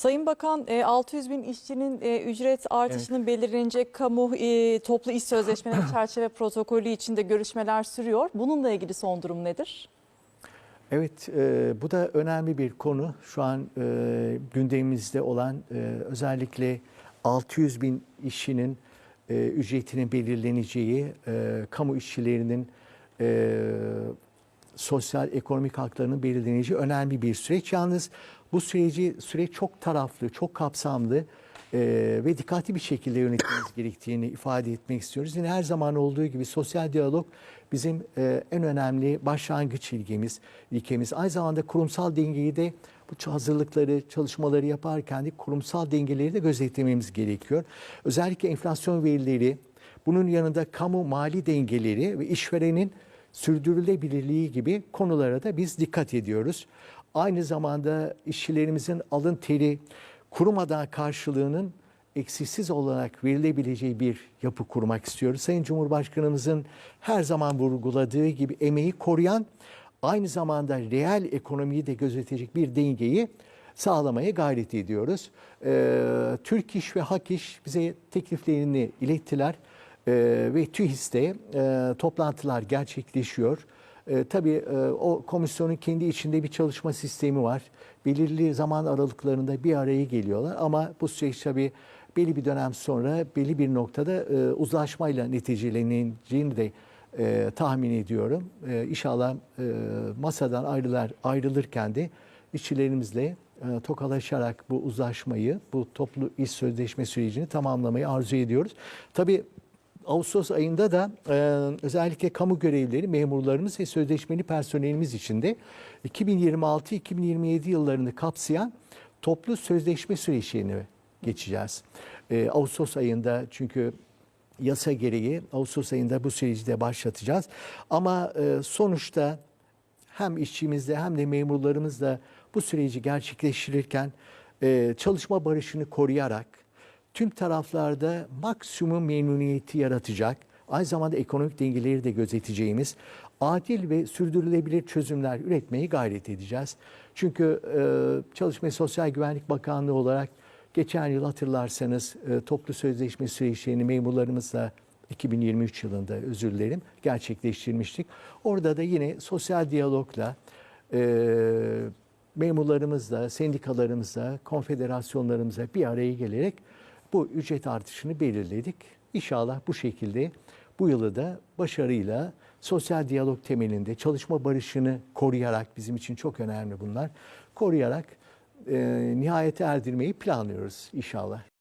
Sayın Bakan e, 600 bin işçinin e, ücret artışının belirlenecek kamu e, toplu iş sözleşmeleri çerçeve protokolü içinde görüşmeler sürüyor. Bununla ilgili son durum nedir? Evet, e, bu da önemli bir konu. Şu an e, gündemimizde olan e, özellikle 600 bin işçinin e, ücretinin belirleneceği, e, kamu işçilerinin e, sosyal ekonomik haklarının belirleneceği önemli bir süreç. Yalnız bu süreci süreç çok taraflı, çok kapsamlı e, ve dikkatli bir şekilde yönetmemiz gerektiğini ifade etmek istiyoruz. Yine her zaman olduğu gibi sosyal diyalog bizim e, en önemli başlangıç ilgemiz, ilkemiz. Aynı zamanda kurumsal dengeyi de bu hazırlıkları, çalışmaları yaparken de kurumsal dengeleri de gözetlememiz gerekiyor. Özellikle enflasyon verileri, bunun yanında kamu mali dengeleri ve işverenin sürdürülebilirliği gibi konulara da biz dikkat ediyoruz. Aynı zamanda işçilerimizin alın teri kurumadan karşılığının eksiksiz olarak verilebileceği bir yapı kurmak istiyoruz. Sayın Cumhurbaşkanımızın her zaman vurguladığı gibi emeği koruyan aynı zamanda reel ekonomiyi de gözetecek bir dengeyi sağlamaya gayret ediyoruz. Ee, Türk İş ve Hak İş bize tekliflerini ilettiler ve TÜHİS'te e, toplantılar gerçekleşiyor. E, tabii e, o komisyonun kendi içinde bir çalışma sistemi var. Belirli zaman aralıklarında bir araya geliyorlar ama bu süreç tabii belli bir dönem sonra belli bir noktada e, uzlaşmayla neticeleneceğini de e, tahmin ediyorum. E, inşallah e, masadan ayrılar ayrılırken de işçilerimizle e, tokalaşarak bu uzlaşmayı, bu toplu iş sözleşme sürecini tamamlamayı arzu ediyoruz. Tabii Ağustos ayında da e, özellikle kamu görevlileri, memurlarımız ve sözleşmeli personelimiz için de 2026-2027 yıllarını kapsayan toplu sözleşme süreçlerini geçeceğiz. E, Ağustos ayında çünkü yasa gereği Ağustos ayında bu süreci de başlatacağız. Ama e, sonuçta hem işçimizle hem de memurlarımızla bu süreci gerçekleştirirken e, çalışma barışını koruyarak tüm taraflarda maksimum memnuniyeti yaratacak, aynı zamanda ekonomik dengeleri de gözeteceğimiz adil ve sürdürülebilir çözümler üretmeyi gayret edeceğiz. Çünkü e, Çalışma Sosyal Güvenlik Bakanlığı olarak geçen yıl hatırlarsanız e, toplu sözleşme süreçlerini memurlarımızla 2023 yılında özür dilerim gerçekleştirmiştik. Orada da yine sosyal diyalogla e, memurlarımızla, sendikalarımızla, konfederasyonlarımızla bir araya gelerek bu ücret artışını belirledik. İnşallah bu şekilde bu yılı da başarıyla sosyal diyalog temelinde çalışma barışını koruyarak bizim için çok önemli bunlar. Koruyarak e, nihayete erdirmeyi planlıyoruz inşallah.